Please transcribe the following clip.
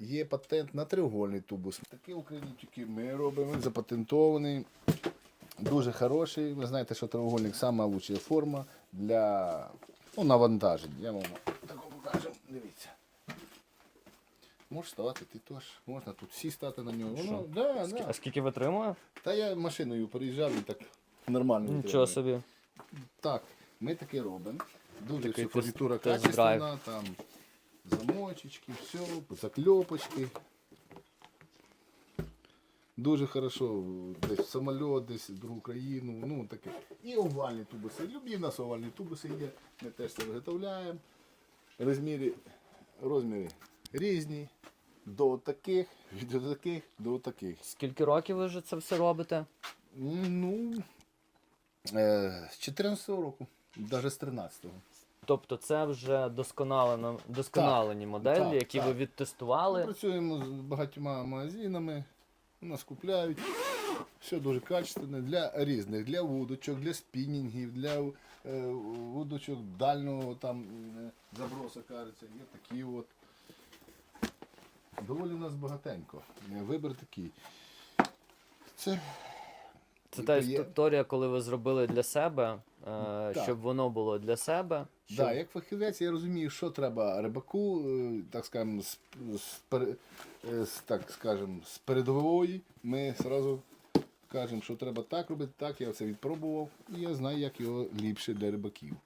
є патент на треугольний тубус. Такий Україні тільки ми робимо, запатентований. Дуже хороший. Ви знаєте, що треугольник лучша форма для ну, навантажень. Я вам таку покажу. Дивіться. Можеш ставати ти теж. Можна тут всі стати на нього. Воно, да, А да. скільки витримує? Та я машиною переїжджав і так нормально. Нічого витримує. собі. Так, ми таке робимо. Дуже Такий все фурнітура тест- тест-драйв. качественна, там замочечки, все, закльопочки. Дуже хорошо, десь в самоліт, десь в другу країну, ну таке. І овальні тубуси. Любі в нас овальні тубуси є, ми теж це виготовляємо. Розміри, розміри різні. До таких, від таких до таких. Скільки років ви вже це все робите? Ну, е, з 14 року, навіть з 13-го. Тобто це вже досконалено, досконалені моделі, так, які ви так. Ми працюємо з багатьма магазинами, нас купляють. Все дуже качественне для різних, для вудочок, для спінінгів, для е, вудочок дальнього там е, заброса кажеться. Є такі от. Доволі у нас багатенько. Е, Вибір такий. Це Це та історія, коли ви зробили для себе, е, щоб воно було для себе. Щоб... Да, як фахівець я розумію, що треба рибаку, е, так скажемо, з, з, е, з, так скажем, з передової. Ми одразу кажемо, що треба так робити, так, я це відпробував, і я знаю, як його ліпше для рибаків.